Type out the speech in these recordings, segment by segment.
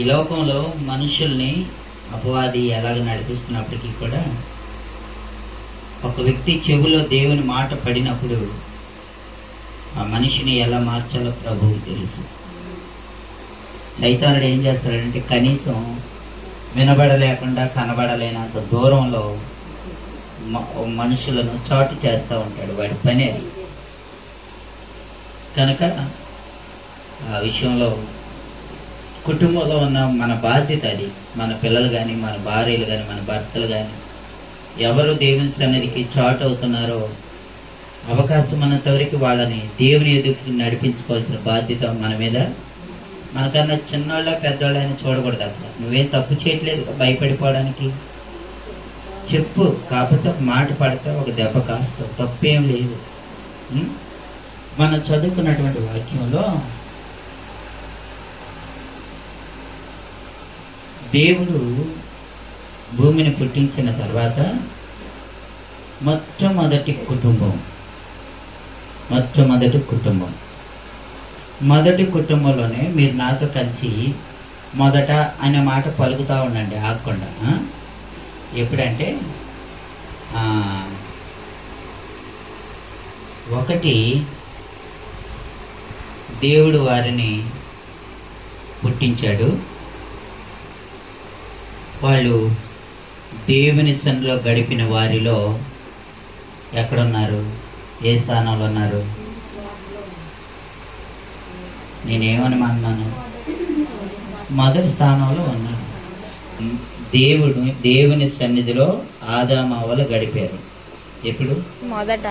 ఈ లోకంలో మనుషుల్ని అపవాది ఎలాగ నడిపిస్తున్నప్పటికీ కూడా ఒక వ్యక్తి చెవిలో దేవుని మాట పడినప్పుడు ఆ మనిషిని ఎలా మార్చాలో ప్రభువుకి తెలుసు. సైతానుడు ఏం చేస్తాడంటే కనీసం వినబడలేకుండా కనబడలేనంత దూరంలో మ- మనుషులను చాటు చేస్తూ ఉంటాడు వాడి పని అది. కనుక ఆ విషయంలో కుటుంబంలో ఉన్న మన బాధ్యత అది. మన పిల్లలు కానీ మన భార్యలు కానీ మన భర్తలు కానీ ఎవరు దేవుని సన్నిధికి చాట్ అవుతున్నారో అవకాశం ఉన్నంత వరకు వాళ్ళని దేవుని ఎదుటి నడిపించుకోవాల్సిన బాధ్యత మన మీద. మనకన్నా చిన్నోళ్ళ పెద్దోళ్ళని చూడకూడదు అసలు. నువ్వేం తప్పు చేయట్లేదు భయపడిపోవడానికి. చెప్పు కాకపోతే ఒక మాట పడితే ఒక దెబ్బ కాస్తావు తప్పేం లేదు. మనం చదువుకున్నటువంటి వాక్యంలో దేవుడు భూమిని పుట్టించిన తర్వాత మొట్టమొదటి కుటుంబం మొట్టమొదటి కుటుంబం. మొదటి కుటుంబంలోనే మీరు నాతో కలిసి మొదట అనే మాట పలుకుతూ ఉండండి ఆకుండ ఎప్పుడంటే ఒకటి దేవుడు వారిని పుట్టించాడు. వాళ్ళు దేవుని సన్నిలో గడిపిన వారిలో ఎక్కడున్నారు? ఏ స్థానంలో ఉన్నారు? నేనేమని అన్నాను మొదటి స్థానంలో ఉన్నారు దేవుడు దేవుని సన్నిధిలో ఆదామావలు గడిపారు. ఎప్పుడు? మొదట.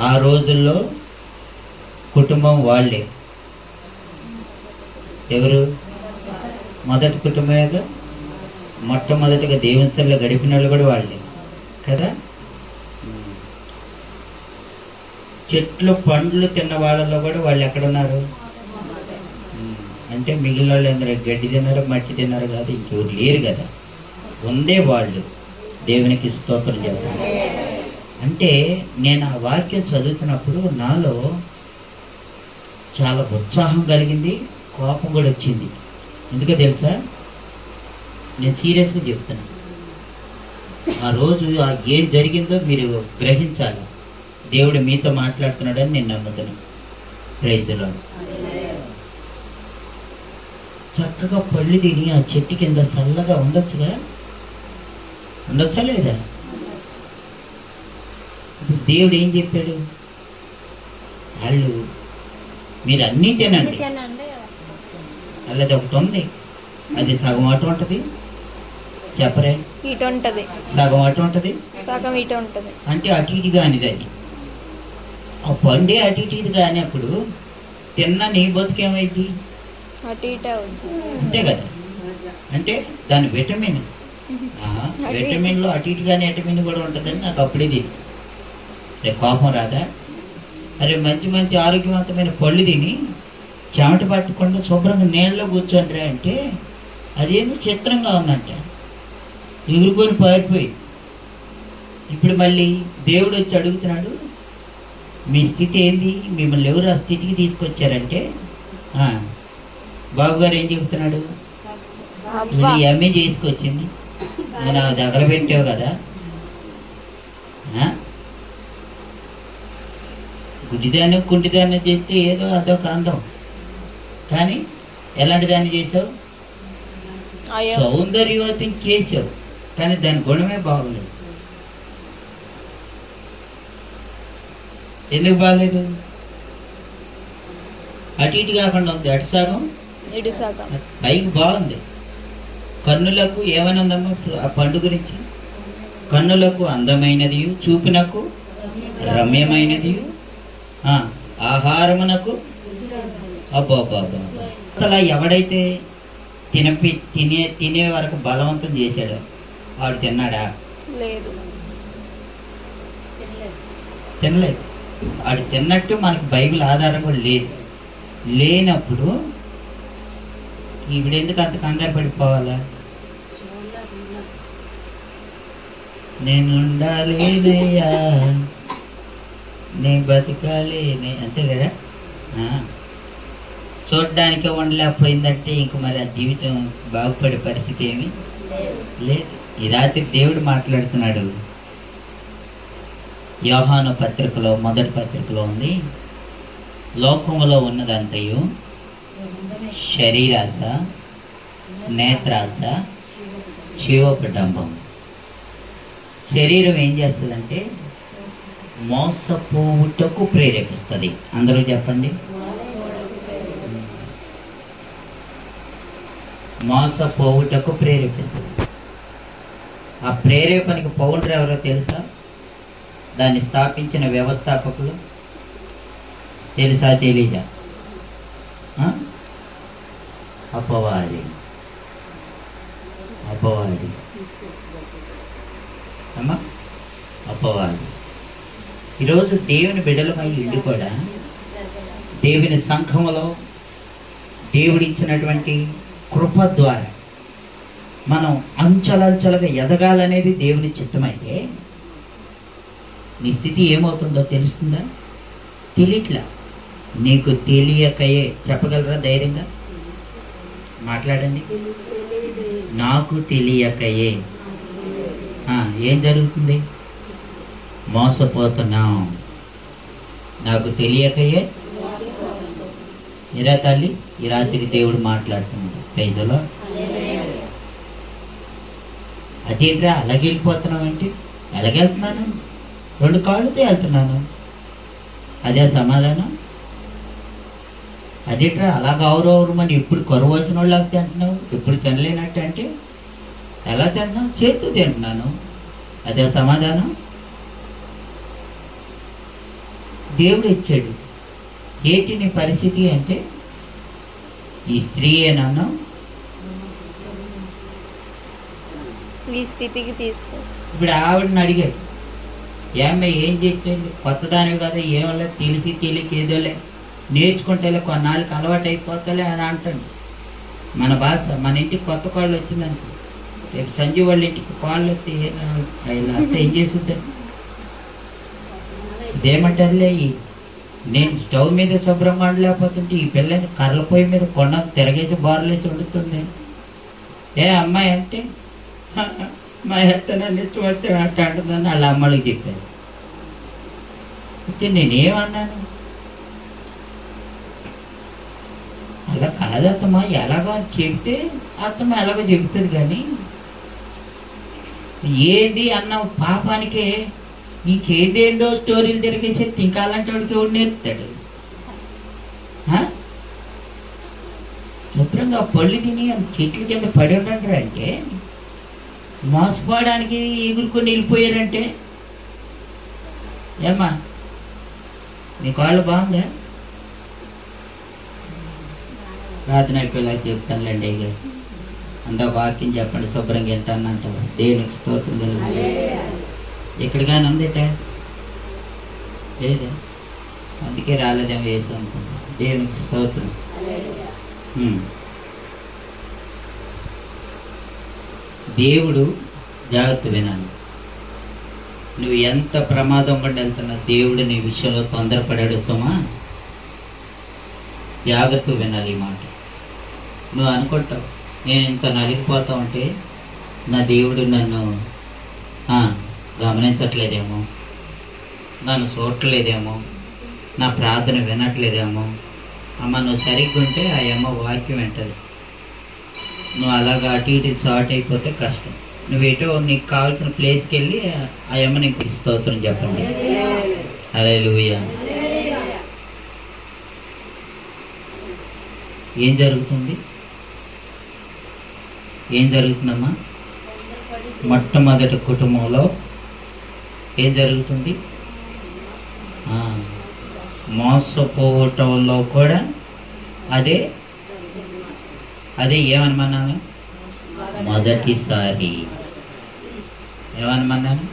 ఆ రోజుల్లో కుటుంబం వాళ్ళే. ఎవరు? మొదటి కుటుంబమేగా మొట్టమొదటిగా దేవుని సన్నిధిలో గడిపిన వాళ్ళు కూడా వాళ్ళే. కదా? చెట్లు పండ్లు తిన్న వాళ్ళలో కూడా వాళ్ళు ఎక్కడున్నారు? అంటే మిగిలిన వాళ్ళు అందరూ గడ్డి తిన్నారు మట్టి తిన్నారు కాదు ఇంకెవరు లేరు కదా. ఉందే వాళ్ళు. దేవునికి స్తోత్రం చేస్తారు అంటే నేను ఆ వాక్యం చదువుతున్నప్పుడు నాలో చాలా ఉత్సాహం కలిగింది కోపం కూడా వచ్చింది. ఎందుకో తెలుసా? నేను సీరియస్గా చెప్తాను ఆ రోజు ఆ ఏం జరిగిందో మీరు గ్రహించాలి. దేవుడు మీతో మాట్లాడుతున్నాడని నేను నమ్ముతున్నాను రైతులో చక్కగా పళ్ళు తిని ఆ చెట్టు కింద చల్లగా ఉండొచ్చుగా ఉండొచ్చా లేదా? దేవుడు ఏం చెప్పాడు? వాళ్ళు మీరు అన్నీ తినండి. అలాది ఒకటి ఉంది అది సగం అటు ఉంటుంది. చెప్పరే. ఇటు ఉంటది. సగం అటు ఉంటుంది. సగం ఇటు ఉంటది. అంటే అటు ఇటు కానిది అది. ఆ పండే అటు ఇటు ఇది కానప్పుడు తిన్న నీ బతుకేమైంది అటు ఇటు అంతే కదా. అంటే దాని విటమిన్. ఆ, విటమిన్లో అటు ఇటు కానీ విటమిన్ కూడా ఉంటుందని నాకు అప్పుడే తెలియదు రే కోపం రాదా? అరే మంచి మంచి ఆరోగ్యవంతమైన పళ్ళు తిని చెమట పట్టకుండా శుభ్రంగా నీళ్ళలో కూర్చోండి అంటే అదేమో చిత్రంగా ఉందంట. ఎగురుకొని పారిపోయి. ఇప్పుడు మళ్ళీ దేవుడు వచ్చి అడుగుతున్నాడు మీ స్థితి ఏంది? మిమ్మల్ని ఎవరు ఆ స్థితికి తీసుకొచ్చారంటే? బాబుగారు బాబు గారు ఏం చెబుతున్నాడు? అబ్బా ఎంఏ చేసుకొచ్చింది. నువ్వు నాకు దగ్గర పెట్టావు కదా. గుడిదాన్ని కుంటిదాన్ని చేస్తే ఏదో అదొక అందం. కానీ ఎలాంటి దాన్ని చేసావు సౌందర్యవతం చేసావు కానీ దాని గుణమే బాగలేదు. ఎందుకు బాగలేదు? అటు ఇటు కాకుండా ఉంది అటు సగం? ఇటు సగం. పైకి బాగుంది. కన్నులకు ఏమని ఉందమ్మా? ఆ పండు గురించి? కన్నులకు అందమైనది చూపునకు రమ్యమైనది. ఆహారమునకు అబ్బో అబ్బో అబ్బో అసలు ఎవడైతే తినపి తినే తినే వరకు బలవంతం చేశాడో వాడు తిన్నాడా? లేదు. తినలేదు. వాడు తిన్నట్టు మనకు బైబిల్ ఆధారం కూడా లేదు. లేనప్పుడు ఈవిడెందుకు అంత కంగారు పడిపోవాలా? నేను ఉండాలేదయ్యా నే బతకాలి అంతే కదా. చూడడానికే ఉండలేకపోయిందంటే ఇంక మరి ఆ జీవితం బాగుపడే పరిస్థితి ఏమి? లేదు. ఈ రాత్రి దేవుడు మాట్లాడుతున్నాడు. యోహాను పత్రికలో మొదటి పత్రికలో ఉంది. లోకములో ఉన్నదంతయు శరీరాశ నేత్రాశ జీవపడంబం శరీరం ఏం చేస్తుందంటే మోసపోవుటకు ప్రేరేపిస్తుంది. అందరూ చెప్పండి. మోసపోవుటకు ప్రేరేపిస్తుంది. ఆ ప్రేరేపణకి పౌండర్ ఎవరో తెలుసా? దాన్ని స్థాపించిన వ్యవస్థాపకులు తెలుసా తెలీదా? అపవాది. అపవాది. అమ్మా అపవాది. ఈరోజు దేవుని బిడలమై ఇల్లు కూడా దేవుని సంఘములో దేవుడిచ్చినటువంటి కృప ద్వారా మనం అంచలంచలుగా ఎదగాలనేది దేవుని చిత్తమైతే నీ స్థితి ఏమవుతుందో తెలుస్తుందా? తెలియట్లా. నీకు తెలియకయే చెప్పగలరా ధైర్యంగా? మాట్లాడండి. నాకు తెలియకయే. ఏం జరుగుతుంది? మోసపోతున్నాం. నాకు తెలియకయే? ఇరా తల్లి ఈ రాత్రికి దేవుడు మాట్లాడుతున్నాడు. ప్రైజులో అదేంట్రా అలాగే వెళ్ళిపోతున్నావు ఏంటి? ఎలాగెళ్తున్నాను? రెండు కాళ్ళతో వెళ్తున్నాను. అదే సమాధానం? అదేట్రా అలా మనం ఎప్పుడు కరువు వచ్చిన వాళ్ళకి తింటున్నావు? ఎప్పుడు తినలేనట్టు అంటే? ఎలా తింటున్నావు? చేతు తింటున్నాను. అదే సమాధానం? దేవుడు ఇచ్చాడు. ఏంటి నీ పరిస్థితి అంటే? ఈ స్త్రీ ఏనన్నా ఈ స్థితికి తీసుకొస్తా. ఇప్పుడు ఆవిడని అడిగాడు ఏమే ఏం చేసేది కొత్త దానివి కదా ఏమలే తెలిసి తెలియక ఏదోలే. నేర్చుకుంటేలే కొన్నాళ్ళకి అలవాటు అయిపోతలే అని అంటాడు మన భాష మన ఇంటికి కొత్త కోళ్ళు వచ్చిందనుకో రేపు సంజీవ్ వాళ్ళ ఇంటికి కోళ్ళు వస్తే అత్త ఏం చేస్తుంది? ఇదేమంటారులే ఈ? నేను స్టవ్ మీద శుభ్రంగా లేకపోతుంటే ఈ పిల్లని కర్రల పొయ్యి మీద కొండ తిరగేసి బారులేసి వండుతుంది. ఏ అమ్మాయి అంటే మా హెత్త నన్ను ఇష్టం వస్తే అట్ట వాళ్ళ అమ్మడికి చెప్పారు. అయితే నేనేమన్నాను? అలా కాదు అత్తమ్మ ఎలాగో అని చెప్తే అత్తమ్మ ఎలాగో చెబుతుంది కానీ ఏది అన్న పాపానికే ఇంకేదేందో స్టోరీలు తిరిగేసి ఇంకా అలాంటి వాడికి ఎవడు నేర్పుతాడు? ఆ? శుభ్రంగా పళ్ళు తిని చెట్ల కింద పడి ఉండరా అంటే మోసపోవడానికి ఎగురుకొని వెళ్ళిపోయారంటే ఏమ్మా నీ కాళ్ళు బాగుందా? ప్రార్థన అయిపోయేలా చెప్తానులేండి ఇక అంత వాక్యం చెప్పండి శుభ్రంగా వెళ్తానంట దేవునికి స్తోత్రం ఇక్కడ కానీ ఉందిట? లేదా? అందుకే రాలేదేమో వేసి అనుకుంటా దేవునికి స్తోత్రం. దేవుడు జాగ్రత్త వినాలి నువ్వు ఎంత ప్రమాదం పడి వెళ్తున్నా దేవుడు నీ విషయంలో తొందరపడాడు సుమా? జాగ్రత్త వినాలి ఈ మాట. నువ్వు అనుకుంటావు నేను ఇంత నలిగిపోతా ఉంటే నా దేవుడు నన్ను గమనించట్లేదేమో నన్ను చూడట్లేదేమో నా ప్రార్థన వినట్లేదేమో అమ్మ నువ్వు సరిగ్గా ఉంటే ఆ అమ్మ వాక్యం వింటది. నువ్వు అలాగా అటు ఇటు షార్ట్ అయిపోతే కష్టం. నువ్వు నీకు కావాల్సిన ప్లేస్కి వెళ్ళి ఆ అమ్మ నీకు స్తోత్రం చెప్పండి. అదే ఏం జరుగుతుంది? ఏం జరుగుతుందమ్మా? మొట్టమొదటి కుటుంబంలో ఏం జరుగుతుంది? మోసపోవటంలో కూడా అదే అదే ఏమనమన్నాను మొదటిసారి. ఏమనమన్నాను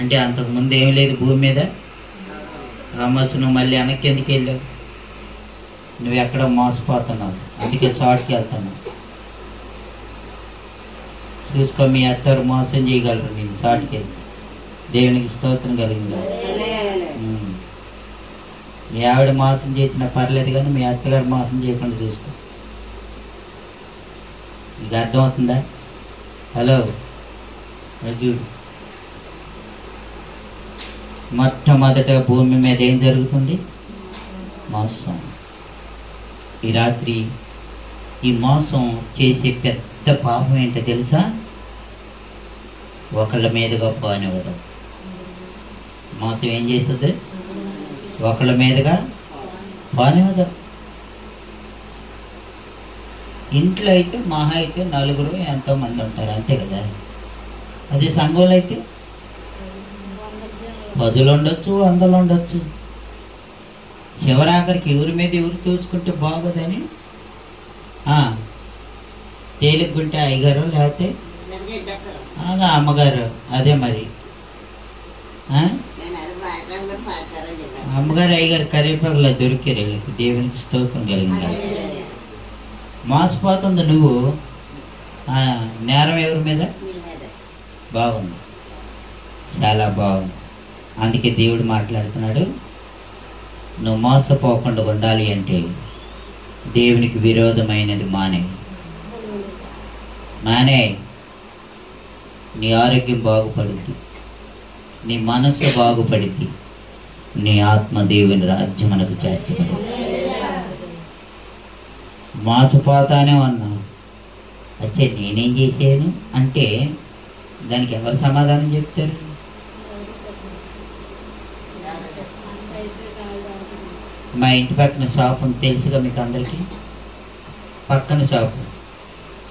అంటే అంతకు ముందు ఏం లేదు భూమి మీద. రామస్ నువ్వు మళ్ళీ వెనక్కి ఎందుకు వెళ్ళావు? నువ్వు ఎక్కడ మోసపోతున్నావు. అందుకే షార్ట్కి వెళ్తున్నావు. చూసుకో మీ అత్తరు మోసం చేయగలరు నేను షార్ట్కి వెళ్తే దేవునికి స్తోత్రం కలిగిందా. మీ ఆవిడ మోసం చేసినా పర్లేదు కానీ మీ అత్తగారు మోసం చేయకుండా చూసుకో. మీకు అర్థమవుతుందా? హలో అది చూడు మొట్టమొదట భూమి మీద ఏం జరుగుతుంది? మోసం. ఈ రాత్రి ఈ మోసం చేసే పెద్ద పాపం ఏంటో తెలుసా? ఒకళ్ళ మీదుగా పోనివ్వడం. మోసం ఏం చేస్తుంది? ఒకళ్ళ మీదుగా పోనివ్వదు. ఇంట్లో అయితే మహా అయితే నలుగురు ఎంతో మంది ఉంటారు అంతే కదా? అదే సంఘంలో అయితే? పదులు ఉండొచ్చు వందలు ఉండొచ్చు. చివరాఖరికి ఎవరి మీద ఎవరు చూసుకుంటే బాగోదని? ఆ, తేలిగ్గుంటే అయ్యగారు లేకపోతే? ఆ, అమ్మగారు అదే మరి. అమ్మగారు అయ్యగారు కరివేపాకులో దొరికారు దేవునికి స్తోత్రం కలిగింది. మోసపోతుంది నువ్వు. నేరం ఎవరి మీద? బాగుంది. చాలా బాగుంది. అందుకే దేవుడు మాట్లాడుతున్నాడు నువ్వు మోసపోకుండా ఉండాలి అంటే దేవునికి విరోధమైనది మానే. మానే నీ ఆరోగ్యం బాగుపడుద్ది నీ మనస్సు బాగుపడిద్ది నీ ఆత్మ దేవుని రాజ్యం మనకు చేర్చబడి మోసపోతానే ఉన్నావు అయితే నేనేం చేశాను? అంటే దానికి ఎవరు సమాధానం చెప్తారు? మా ఇంటి పక్కన షాప్ ఉంది. తెలుసుగా మీకు అందరికీ? పక్కన షాపు.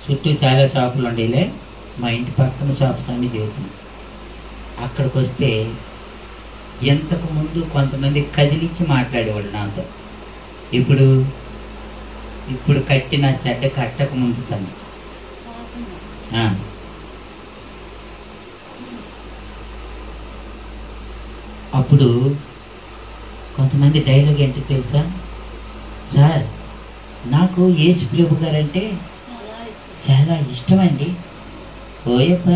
చుట్టూ చాలా షాపులు ఉండేలే. మా ఇంటి పక్కన షాప్స్ అన్ని చేస్తున్నాం అక్కడికి వస్తే ఎంతకు ముందు కొంతమంది కదిలించి మాట్లాడేవాళ్ళు నాతో. ఇప్పుడు ఇప్పుడు కట్టిన చెడ్డ కట్టక ముందు సమయం అప్పుడు కొంతమంది డైలాగ్ ఎంత తెలుసా? సార్ నాకు యేసు ప్రభు అంటే చాలా ఇష్టమండి. ఓయప్ప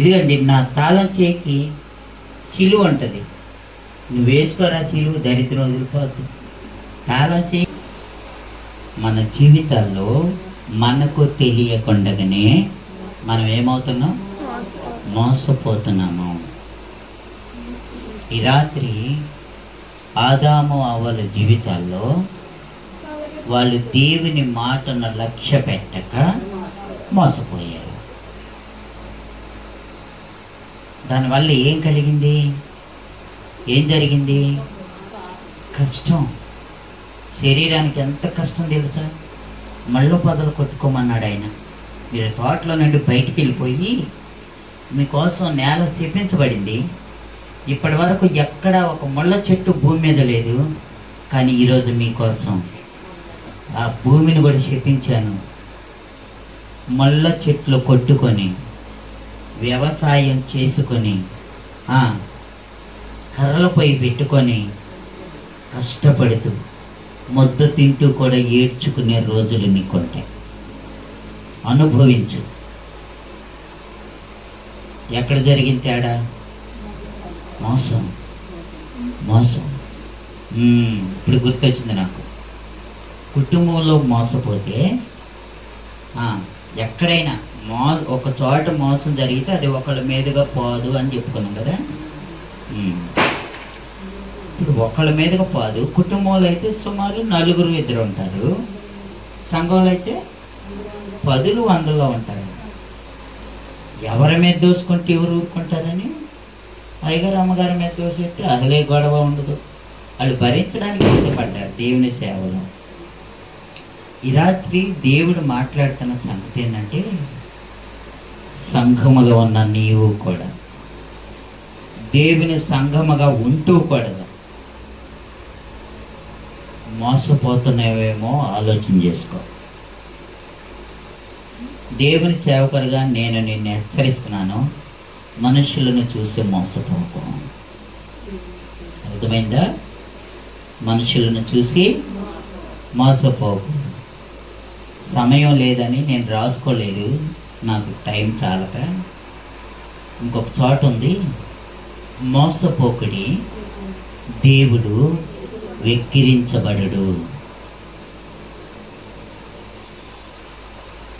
ఇదిగండి నా తాళం చేకి సిలువ ఉంటుంది. నువ్వు వేసుకోరా సిలువ? దరిద్రం వదిలిపోతుంది ఆలోచి మన జీవితాల్లో మనకు తెలియకుండగానే మనం ఏమవుతున్నాం? మోసపోతున్నాము. ఈ రాత్రి ఆదాము అవ్వల జీవితాల్లో వాళ్ళు దేవుని మాటను లక్ష్య పెట్టక మోసపోయారు. దానివల్ల ఏం కలిగింది? ఏం జరిగింది? కష్టం. శరీరానికి ఎంత కష్టం తెలుసా? మళ్ళీ పొదలు కొట్టుకోమన్నాడు ఆయన. మీరు తోటలో నుండి బయటికి వెళ్ళిపోయి మీకోసం నేల శపించబడింది ఇప్పటి వరకు ఎక్కడ ఒక ముళ్ళ చెట్టు భూమి మీద లేదు. కానీ ఈరోజు మీకోసం ఆ భూమిని కూడా శపించాను ముళ్ళ చెట్లు కొట్టుకొని వ్యవసాయం చేసుకొని కర్రలపై పెట్టుకొని కష్టపడుతూ మొద్దు తింటూ కూడా ఏడ్చుకునే రోజులు నీకుంటాయి అనుభవించు. ఎక్కడ జరిగిన తేడా? మోసం. మోసం. ఇప్పుడు గుర్తొచ్చింది నాకు. కుటుంబంలో మోసపోతే ఎక్కడైనా మో ఒక చోట మోసం జరిగితే అది ఒకళ్ళ మీదుగా పోదు అని చెప్పుకున్నాం కదా? ఇప్పుడు ఒకళ్ళ మీదగా కాదు కుటుంబంలో అయితే సుమారు నలుగురు ఇద్దరు ఉంటారు. సంఘంలో అయితే పదులు వందలో ఉంటారు ఎవరి మీద దోసుకుంటే ఎవరు ఊరుకుంటారని? అయ్యగారు అమ్మగారి మీద దోసేస్తే అసలే గొడవ ఉండదు. వాళ్ళు భరించడానికి ఇష్టపడ్డారు దేవుని సేవలో. ఈ రాత్రి దేవుడు మాట్లాడుతున్న సంగతి ఏంటంటే సంఘములో ఉన్న నీవు కూడా దేవుని సంఘముగా ఉంటూ కూడా మోసపోతున్నావేమో ఆలోచన చేసుకో. దేవుని సేవకుడిగా నేను నిన్ను హెచ్చరిస్తున్నాను. మనుషులను చూసి మోసపోకు. అర్థమైందా? మనుషులను చూసి మోసపోకు. సమయం లేదని నేను రాసుకోలేదు. నాకు టైం చాలక. ఇంకొక చోట ఉంది. మోసపోకుడి దేవుడు వెక్కిరించబడడు.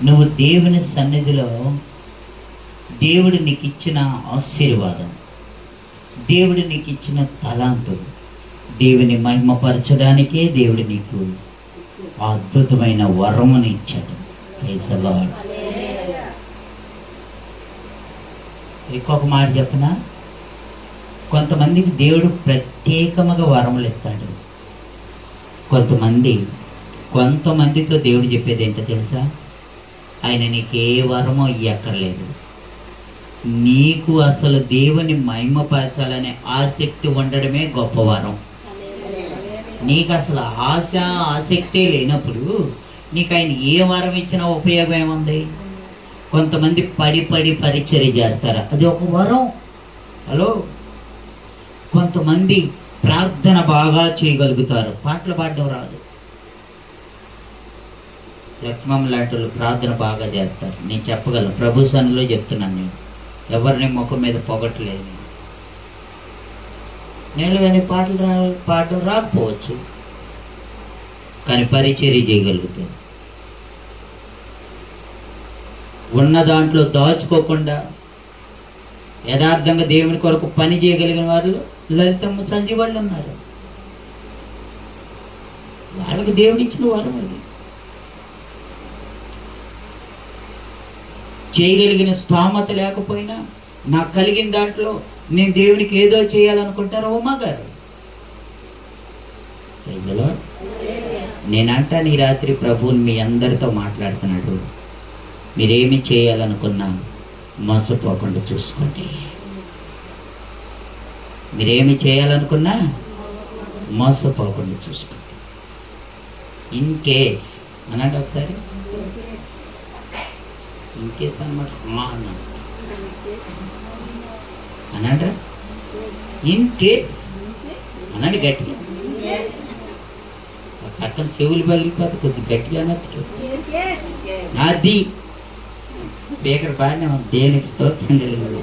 నువ్వు దేవుని సన్నిధిలో దేవుడు నీకు ఇచ్చిన ఆశీర్వాదం దేవుడు నీకు ఇచ్చిన తలాంతు దేవుని మహిమపరచడానికే దేవుడు నీకు అద్భుతమైన వరమును ఇచ్చాడు. Praise ఇంకొక మాట చెప్పనా? కొంతమందికి దేవుడు ప్రత్యేకముగా వరములు ఇస్తాడు. కొంతమంది కొంతమందితో దేవుడు చెప్పేది ఏంటో తెలుసా? ఆయన నీకు ఏ వరమో ఇయ్యక్కర్లేదు. నీకు అసలు దేవుని మహిమపరచాలనే ఆసక్తి ఉండడమే గొప్ప వరం. నీకు అసలు ఆశ ఆసక్తి లేనప్పుడు నీకు ఆయన ఏ వరం ఇచ్చినా ఉపయోగం ఏముంది? కొంతమంది పడి పడి పరిచర్య చేస్తారు. అది ఒక వరం. హలో? కొంతమంది ప్రార్థన బాగా చేయగలుగుతారు. పాటలు పాడడం రాదు. లక్ష్మం లాంటి వాళ్ళు ప్రార్థన బాగా చేస్తారు. నేను చెప్పగలను. ప్రభు సన్నిలో చెప్తున్నాను నేను. ఎవరిని ముఖం మీద పొగట్లేదు నేను కానీ పాటలు రా పాడడం రాకపోవచ్చు. కానీ పరిచర్య చేయగలుగుతాను. ఉన్న దాంట్లో దాచుకోకుండా యథార్థంగా దేవుని కొరకు పని చేయగలిగిన వారు లలితమ్మ సంజీవ్ వాళ్ళు ఉన్నారు. వాళ్ళకి దేవుడు ఇచ్చిన వారు అది. చేయగలిగిన స్తోమత లేకపోయినా నాకు కలిగిన దాంట్లో నేను దేవునికి ఏదో చేయాలనుకుంటారు ఉమా గారు. నేనంటా నీ నేనంటాను ఈ రాత్రి ప్రభువుని మీ అందరితో మాట్లాడుతున్నాడు. మీరేమి చేయాలనుకున్నా మోసపోకుండా చూసుకోండి. మీరేమి చేయాలనుకున్నా మోసపోకుండా చూసుకోండి. ఇన్ కేస్ అనండి ఒకసారి? ఇన్ కేస్ అనమాట మా అన్నాడు అన్నాడా ఇన్ కేస్ అనండి గట్టిగా. పక్కన చెవులు పగిలిపోతే కొద్ది గట్టిగా అనొచ్చు అది స్పీకర్ బాగానే ఉంది దేనికి స్తోత్రం తెలియదు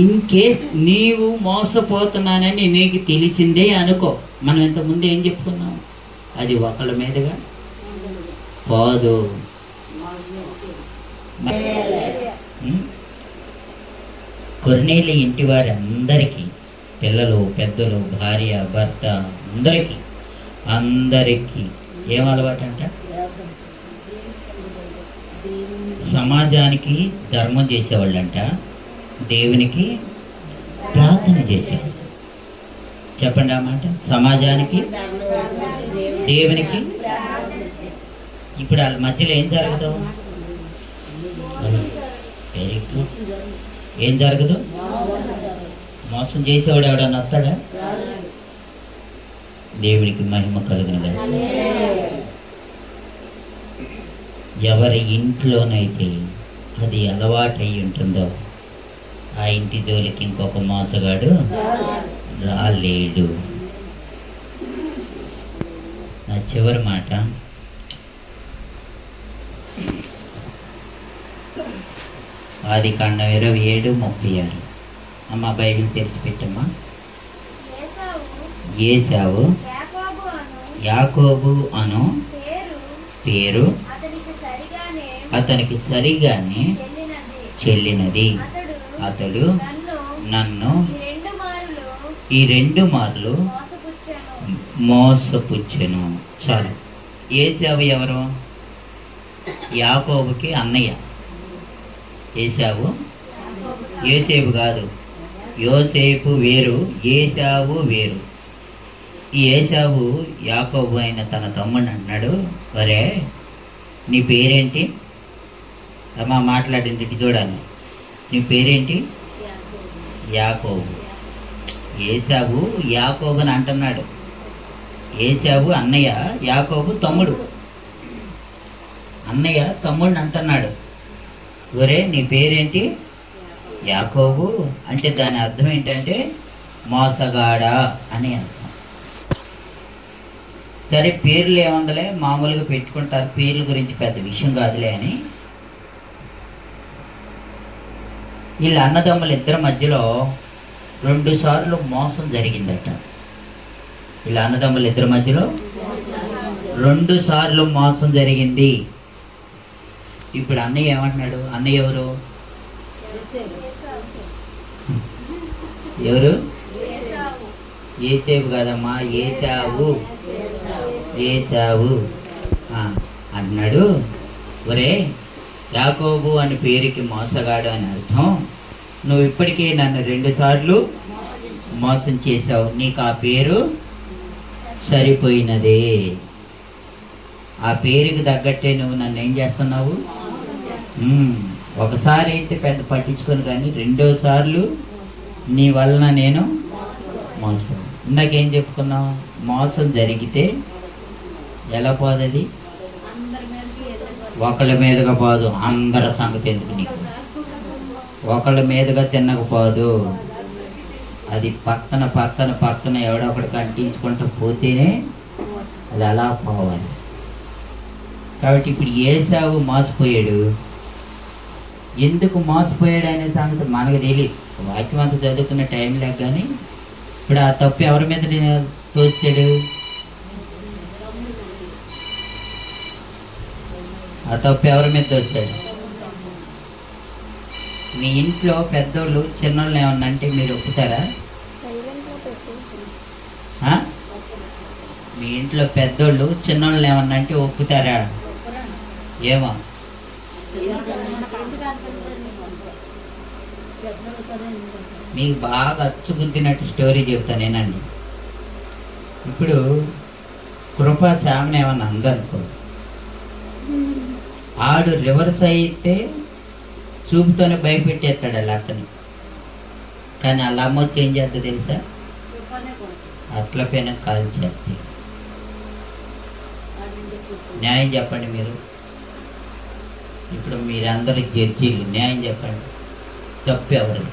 ఇన్ కేస్ నీవు మోసపోతున్నానని నీకు తెలిసిందే అనుకో. మనం ఇంతకుముందు ఏం చెప్పుకున్నాం? అది ఒకళ్ళ మీదుగా? పోదు కొన్నేళ్ళ కొర్నేలి ఇంటి వారందరికీ పిల్లలు పెద్దలు భార్య భర్త అందరికీ అందరికీ ఏం అలవాటు అంటే సమాజానికి ధర్మం చేసేవాళ్ళంట. దేవునికి ప్రార్థన చేసేవాళ్ళు. చెప్పండి అన్నమాట సమాజానికి దేవునికి ఇప్పుడు వాళ్ళ మధ్యలో ఏం జరగదు? వెరీ గుడ్ ఏం జరగదు? మోసం చేసేవాడు ఎవడన్నా వస్తాడా? దేవుడికి మహిమ కలుగునగా ఎవరి ఇంట్లోనైతే అది అలవాటై ఉంటుందో ఆ ఇంటి జోలికి ఇంకొక మోసగాడు రాలేడు. నా చివరి మాట. ఆది కాండం ఇరవై ఏడు ముప్పై ఆరు. అమ్మ బైబిల్ తెరిచి పెట్టమ్మా ఏసావు యాకోబు అను. పేరు? అతనికి సరిగానే చెల్లినది. అతడు నన్ను ఈ రెండు మారులు మోసపుచ్చెను. చాలు. ఏసావు ఎవరు? యాకోబుకి అన్నయ్య. ఏసావు ఏసేపు కాదు. యోసేపు వేరు ఏసావు వేరు. ఈ ఏసావు యాకోబు అయిన తన తమ్ముడు అన్నాడు వరే నీ పేరేంటి? అమ్మా మాట్లాడింది ఇటు నీ పేరేంటి? యాకోబు. ఏసావు యాకోబు అని అంటున్నాడు. ఏసావు అన్నయ్య యాకోబు తమ్ముడు. అన్నయ్య తమ్ముడిని అంటున్నాడు. ఒరే నీ పేరేంటి? యాకోబు అంటే దాని అర్థం ఏంటంటే మోసగాడా అని అర్థం. సరే పేర్లు ఏముందలే? మామూలుగా పెట్టుకుంటారు. పేర్ల గురించి పెద్ద విషయం కాదులే అని వీళ్ళ అన్నదమ్ములు ఇద్దరి మధ్యలో రెండు సార్లు మోసం జరిగిందట. వీళ్ళ అన్నదమ్ముల ఇద్దరి మధ్యలో రెండు సార్లు మోసం జరిగింది. ఇప్పుడు అన్నయ్య ఏమంటున్నాడు? అన్నయ్య ఎవరు? ఎవరు? ఏసేవు కదమ్మా ఏసావు. ఏసావు. ఆ, అన్నాడు ఒరే యాకోబు అని పేరుకి మోసగాడు అని అర్థం. నువ్వు ఇప్పటికే నన్ను రెండు సార్లు మోసం చేశావు. నీకు ఆ పేరు సరిపోయినదే. ఆ పేరుకి తగ్గట్టే నువ్వు నన్ను ఏం చేస్తున్నావు? ఒకసారి అయితే పెద్ద పట్టించుకొని కానీ రెండోసార్లు నీ వలన నేను మోసం ఇందాకేం చెప్పుకున్నాం మోసం జరిగితే ఎలా పోదది? ఒకళ్ళ మీదుగా పోదు. అందరి సంగతి ఎందుకు నీకు? ఒకళ్ళ మీదుగా తినకపోదు. అది పక్కన పక్కన పక్కన ఎవడో ఒకడికి అంటించుకుంటూ పోతేనే అది అలా పోవాలి. కాబట్టి ఇప్పుడు ఏసావు మోసపోయాడు. ఎందుకు మోసపోయాడు అనే సంగతి మనకు తెలియదు వాక్యం అంత చదువుకున్న టైం లేక కానీ ఇప్పుడు ఆ తప్పు ఎవరి మీద నే- తోచాడు? ఆ తప్పు ఎవరి మీద తోచాడు? మీ ఇంట్లో పెద్దోళ్ళు చిన్నోళ్ళు ఏమన్నా అంటే మీరు ఒప్పుతారా? మీ ఇంట్లో పెద్దోళ్ళు చిన్నోళ్ళు ఏమన్నా అంటే ఒప్పుతారా? ఏమో. మీకు బాగా అచ్చుగుద్దినట్టు స్టోరీ చెప్తాను నేనండి. ఇప్పుడు కృపా శామని ఏమన్నా అందనుకో. ఆడు రివర్స్ అయితే చూపుతోనే భయపెట్టేస్తాడు వాళ్ళ అక్కని కానీ వాళ్ళ అమ్మ ఏం చేస్తుంది తెలుసా? అట్ల పైన కాల్ చేస్తే. న్యాయం చెప్పండి మీరు. ఇప్పుడు మీరందరూ జడ్జీలు న్యాయం చెప్పండి. తప్పు ఎవరు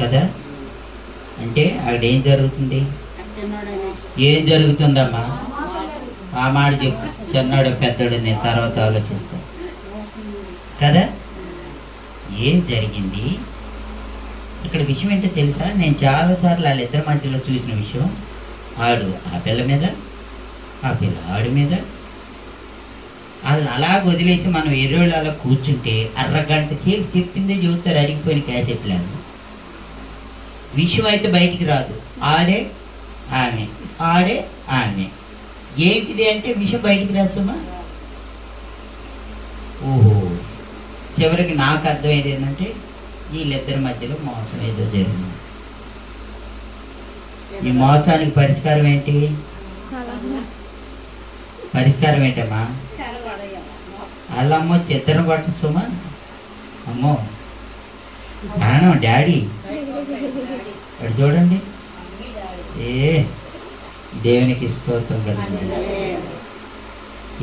కదా? అంటే అక్కడ ఏం జరుగుతుంది ఏం జరుగుతుందమ్మా? ఆ మాట చెప్పు. చిన్నాడు పెద్దడు నేను తర్వాత ఆలోచిస్తాను కదా? ఏం జరిగింది? ఇక్కడ విషయం ఏంటో తెలుసా? నేను చాలాసార్లు వాళ్ళిద్దరి మధ్యలో చూసిన విషయం. ఆడు ఆ పిల్ల మీద ఆ పిల్ల ఆడు మీద. వాళ్ళని అలా వదిలేసి మనం ఎరువులు అలా కూర్చుంటే అరగంట సేపు చెప్పిందే చూస్తారు అరిగిపోయిన క్యాసెట్లు అని విషయం అయితే బయటికి రాదు. ఆడే ఆమె. ఆడే ఆమె. ఏంటిది అంటే విషయం బయటికి రాసమ్మా? ఓహో. చివరికి నాకు అర్థమైంది ఏంటంటే వీళ్ళిద్దరి మధ్యలో మోసం ఏదో జరిగింది. ఈ మోసానికి పరిష్కారం ఏంటి? పరిష్కారం ఏంటమ్మా? వాళ్ళ అమ్మ వచ్చి ఇద్దరు పట్టచ్చుమా అమ్మో. ప్రాణం డాడీ. చూడండి. ఏ. దేవునికి స్తోత్రం కదండి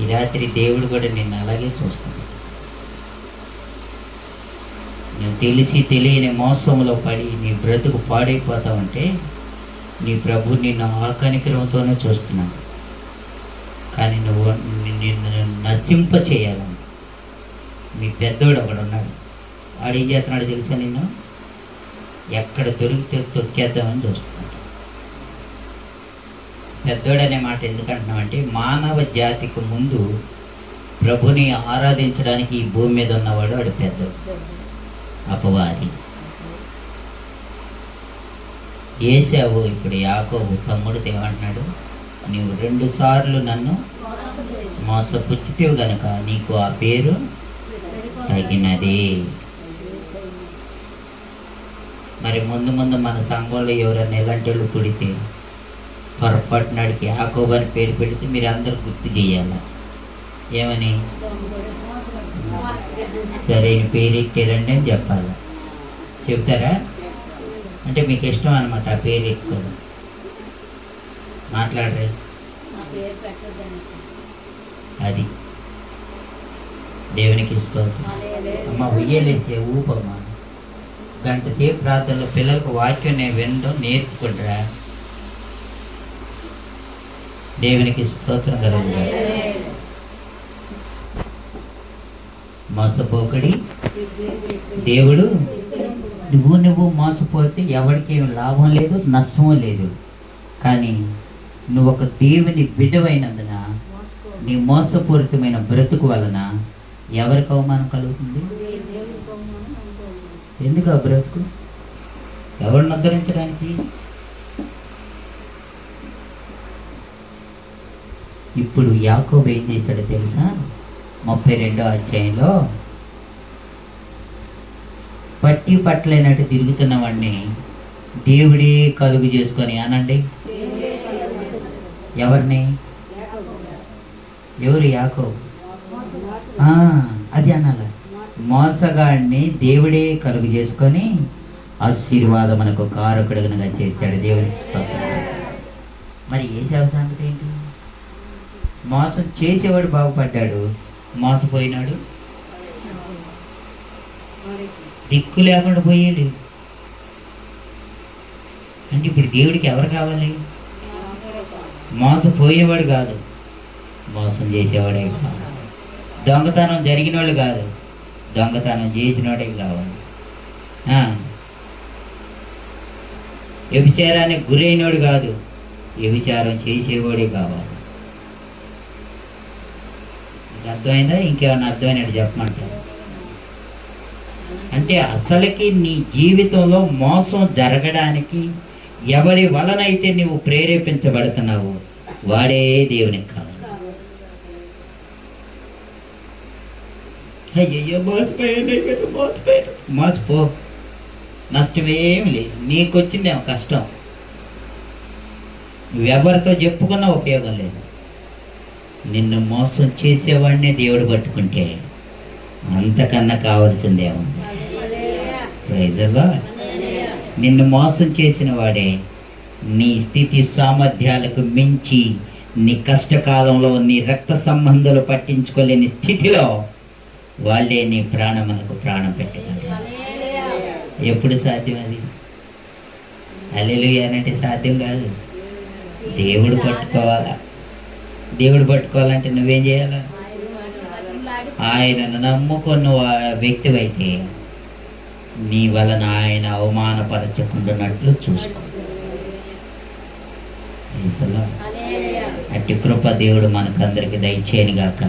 ఈ రాత్రి దేవుడు కూడా నిన్ను అలాగే చూస్తాడు. నువ్వు తెలిసి తెలియని మోసంలో పడి నీ బ్రతుకు పాడైపోతా ఉంటే నీ ప్రభు నిన్ను ఆకనికరంతోనే చూస్తున్నాడు. కానీ నువ్వు నిన్ను నశింప చేయాలని మీ పెద్దోడు ఒకడు ఉన్నాడు. వాడు ఏం చేస్తున్నాడు తెలుసా నిన్ను? ఎక్కడ దొరికితే తొక్కేద్దామని చూస్తున్నాడు. పెద్దోడనే మాట ఎందుకంటున్నామంటే మానవ జాతికి ముందు ప్రభుని ఆరాధించడానికి ఈ భూమి మీద ఉన్నవాడు వాడు పెద్దోడు. అపవాది. ఏసావు ఇప్పుడు యాకోబు తమ్ముడు ఏమంటున్నాడు? నీవు రెండు సార్లు నన్ను మోసపుచ్చితివి గనుక నీకు ఆ పేరు తగినది. మరి ముందు ముందు మన సంఘంలో ఎవరైనా ఎలాంటి వాళ్ళు పుడితే పొరపాటునాడికి యాకోబు అని పేరు పెడితే మీరు అందరూ గుర్తు చేయాలి? ఏమని? సరైన పేరు ఎక్కారండి అని చెప్పాలి? చెప్తారా? అంటే మీకు ఇష్టం అనమాట ఆ పేరు ఎక్కువ మాట్లాడరే. అది. దేవునికి ఇష్టం అమ్మ ఉయ్యలేసే ఊపమ్మా గంట సేపు ప్రార్థనలో పిల్లలకు వాక్యం నేను వినడం నేర్చుకుంటారా? దేవునికి స్తోత్రం కలుగుగా మోసపోకడి దేవుడు నువ్వు నువ్వు మోసపోతే ఎవరికి ఏమి లాభం లేదు నష్టము లేదు. కానీ నువ్వు ఒక దేవుని బిడ్డవైనందున నీ మోసపూరితమైన బ్రతుకు వలన ఎవరికి అవమానం కలుగుతుంది? ఎందుకు ఆ బ్రతుకు? ఎవరిని ఉద్ధరించడానికి? ఇప్పుడు యాకోబు ఏం చేశాడో తెలుసా? ముప్పై రెండో అధ్యాయంలో పట్టి పట్టలేనట్టు తిరుగుతున్న వాడిని దేవుడే కలుగు చేసుకొని అనండి. ఎవరిని? ఎవరు? యాకో అది అనాల. మోసగాడిని దేవుడే కలుగు చేసుకొని ఆశీర్వాదం మనకు కారకుడుగా చేశాడు దేవుడి మరి ఏసావు సంగతి ఏంటి? మోసం చేసేవాడు బాగుపడ్డాడు. మోసపోయినాడు దిక్కు లేకుండా పోయేది అంటే ఇప్పుడు దేవుడికి ఎవరు కావాలి? మోసపోయేవాడు కాదు. మోసం చేసేవాడే కావాలి దొంగతనం జరిగిన వాళ్ళు కాదు. దొంగతనం చేసినోడే కావాలి. ఆ. వ్యభిచారానికి గురైనోడు కాదు. వ్యభిచారం చేసేవాడే కావాలి మీకు అర్థమైందా? ఇంకేమైనా అర్థమైనట్టు చెప్పమంటారు? అంటే అసలుకి నీ జీవితంలో మోసం జరగడానికి ఎవరి వలనైతే నువ్వు ప్రేరేపించబడుతున్నావో వాడే దేవునికి కావాలి. అయ్యయ్యో మోసపోయాను అయ్యో మోసపోయాను మోసపో నష్టమేమి లేదు. నీకు వచ్చిందేమో కష్టం. నువ్వెవరితో చెప్పుకున్నా ఉపయోగం లేదు. నిన్ను మోసం చేసేవాడినే దేవుడు పట్టుకుంటే అంతకన్నా కావలసిందేముంది? నిన్ను మోసం చేసిన వాడే నీ స్థితి సామర్థ్యాలకు మించి నీ కష్టకాలంలో నీ రక్త సంబంధాలు పట్టించుకోలేని స్థితిలో వాళ్ళే నీ ప్రాణములకు ప్రాణం పెట్టగలరు ఎప్పుడు సాధ్యం అది? అల్లెలు అంటే సాధ్యం కాదు. దేవుడు పట్టుకోవాలా? దేవుడు పట్టుకోవాలంటే నువ్వేం చేయాలా? ఆయనను నమ్ముకున్న వా- వ్యక్తివైతే నీ వలన ఆయన అవమానపరచకుండానట్లు చూసుకో. అట్టి కృప దేవుడు మనకందరికి దయచేయను గాక